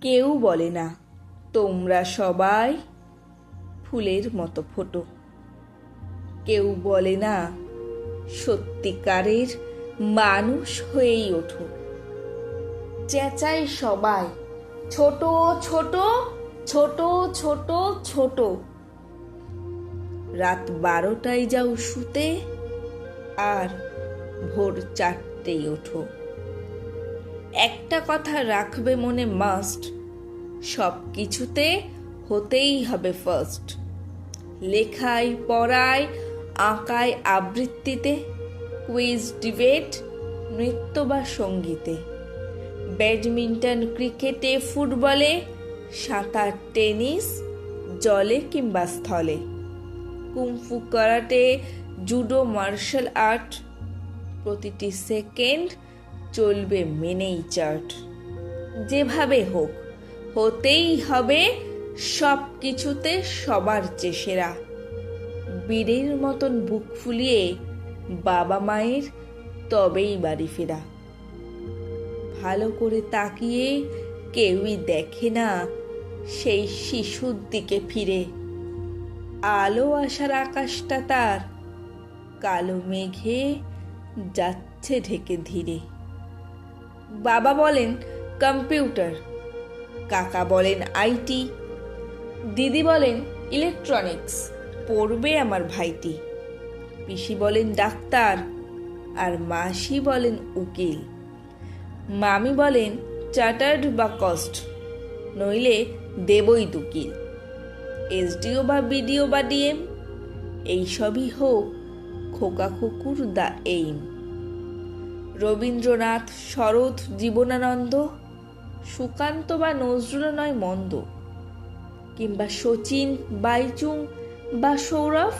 কেউ বলে না, তোমরা সবাই ফুলের মতো ফোটো। কেউ বলে না, সত্যিকারের মানুষ হয়েই ওঠো। চেঁচাই সবাই, ছোট ছোট ছোট ছোট ছোট। রাত বারোটায় যাও শুতে, আর ভোর চারটেই ওঠো। একটা কথা রাখবে মনে মাস্ট সব কিছুতে হতেই হবে ফার্স্ট লেখায়, পড়ায়, আঁকায় আবৃত্তিতে কুইজ ডিবেট নৃত্য বা সঙ্গীতে। ব্যাডমিন্টন, ক্রিকেটে, ফুটবলে, সাঁতার, টেনিস, জলে কিংবা স্থলে। Kung fu karate, judo, martial art. প্রতিটি সেকেন্ড চলবে মেনেই চার্ট যেভাবে হোক, হতেই হবে সব কিছুতে সবার চেয়ে সেরা বীরের মতন বুক ফুলিয়ে বাবা মায়ের তবেই বাড়ি ফেরা। ভালো করে তাকিয়ে কেউই দেখে না সেই শিশুর দিকে ফিরে। আলো আসার আকাশটা তার, কালো মেঘে যাচ্ছে ঢেকে ধীরে। বাবা বলেন, কম্পিউটার। কাকা বলেন, আইটি। দিদি বলেন, ইলেকট্রনিক্স। পড়বে আমার ভাইটি। পিসি বলেন, ডাক্তার। আর মাসি বলেন, উকিল। মামি বলেন, চার্টার্ড বা কস্ট। নইলে দেবই দুকিল। এসডিও বা বিডিও বা ডিএম, এইসবই হোক, খোকা খুকুর দ্য এইম। রবীন্দ্রনাথ, শরৎ, জীবনানন্দ, সুকান্ত বা নজরুল নয় মন্দ। কিংবা শচীন, বাইচুং বা সৌরভ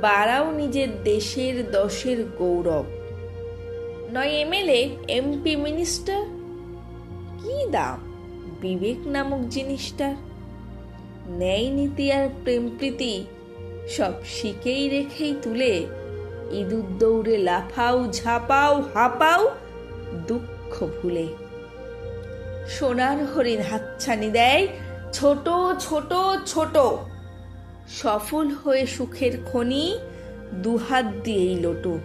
বাড়াও নিজের দেশের দশের গৌরব। নয় এমএলএ, এমপি মিনিস্টার, কি দাম? বিবেক নামক জিনিসটার ন্যায় নীতি আর প্রেম প্রীতি সব শিখেই রেখেই তুলে ইঁদুর দৌড়ে লাফাও, ঝাপাও, হাঁপাও, দুঃখ ভুলে। সোনার হরিণ হাতছানি দেয়, ছোট ছোট ছোট। সফল হয়ে সুখের খনি দুহাত দিয়েই লোটো।